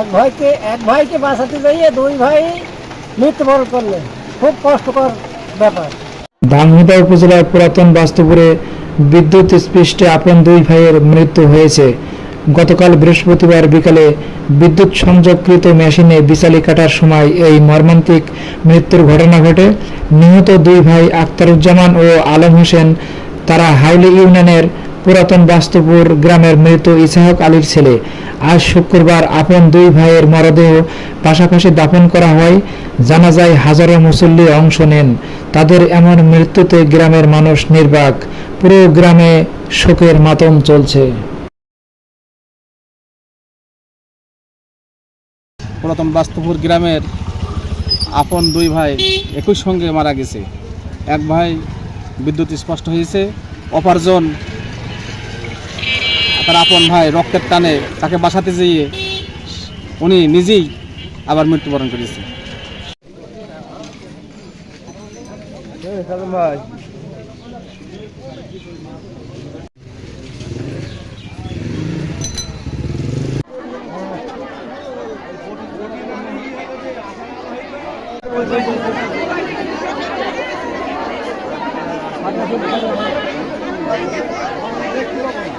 এক ভাইকে এক ভাইকে বাঁচাতে যাইয়ে দুই ভাই মৃত্যুবরণ করলেন খুব কষ্টকর ব্যাপার। উপজেলার পুরাতন বাস্তুপুরে বিদ্যুৎ স্পৃষ্টে আপন দুই ভাইয়ের মৃত্যু হয়েছে। গতকাল বৃহস্পতিবার বিকালে বিদ্যুৎ সংযোগকৃত মেশিনে বিচালি কাটার সময় এই মর্মান্তিক মৃত্যুর ঘটনা ঘটে। নিহত দুই ভাই আখতারুজ্জামান ও আলম হোসেন, তারা হাইলি ইউনিয়নের পুরাতন বাস্তুপুর গ্রামের মৃত ইসাহক আলীর ছেলে। আজ শুক্রবার আপন দুই ভাইয়ের মরদেহ পাশাপাশি দাফন করা হয়। জানা যায় হাজারো মুসল্লি অংশ নেন। তাদের এমন মৃত্যুতে গ্রামের মানুষ নির্বাক। পুরো গ্রামে শোকের মাতম চলছে। পুরাতন বাস্তুপুর গ্রামের আপন দুই ভাই একই সঙ্গে মারা গেছে। এক ভাই বিদ্যুৎ স্পষ্ট হয়েছে, অপারজন তার আপন ভাই রক্তের টানে তাকে বাসাতে যেয়ে উনি নিজেই আবার মৃত্যুবরণ করেছে। ভাই Thank you.